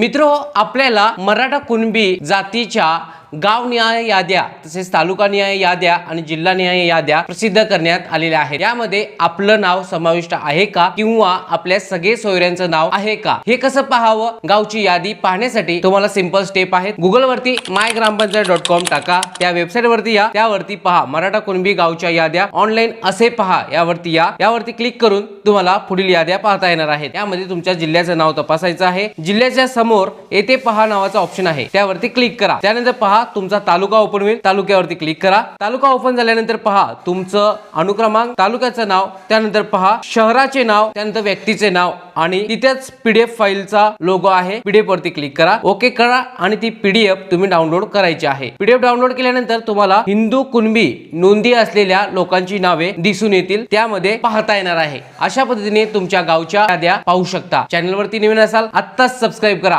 मित्र आपल्याला मराठा कुणबी जातीच्या गावनिहाय याद्या तसेच तालुकानिहाय याद्या आणि जिल्हानिहाय याद्या प्रसिद्ध करण्यात आलेल्या आहेत. यामध्ये आपलं नाव समाविष्ट आहे का किंवा आपल्या सगळे सोयऱ्यांचं नाव आहे का? हे कसं पाहावं? गावची यादी पाहण्यासाठी तुम्हाला सिंपल स्टेप आहेत. गुगल वरती माय ग्रामपंचायत डॉट कॉम टाका. त्या वेबसाईट वरती या. त्यावरती पहा. मराठा कुणबी गावच्या याद्या. ऑनलाईन असे पहा. यावरती या. यावरती क्लिक करून तुम्हाला पुढील याद्या पाहता येणार आहेत. यामध्ये तुमच्या जिल्ह्याचं नाव तपासायचं आहे. जिल्ह्याच्या समोर येथे पहा नावाचा ऑप्शन आहे. त्यावरती क्लिक करा. त्यानंतर पहा तुमचा तालुका ओपन होईल. तालुक्यावरती क्लिक करा. तालुका ओपन झाल्यानंतर पहा तुमचं अनुक्रमांक तालुक्याचं नाव त्यानंतर पहा शहराचे नाव त्यानंतर व्यक्तीचे नाव आणि तिथेच पीडीएफ फाईलचा लोगो आहे. पीडीएफ वरती क्लिक करा. ओके करा आणि ती पीडीएफ तुम्ही डाउनलोड करायची आहे. पीडीएफ डाउनलोड केल्यानंतर तुम्हाला हिंदू कुणबी नोंदी असलेल्या लोकांची नावे दिसून येतील. त्यामध्ये पाहता येणार आहे. अशा पद्धतीने तुमच्या गावच्या याद्या पाहू शकता. चॅनल वरती नवीन असाल आत्ताच सबस्क्राईब करा.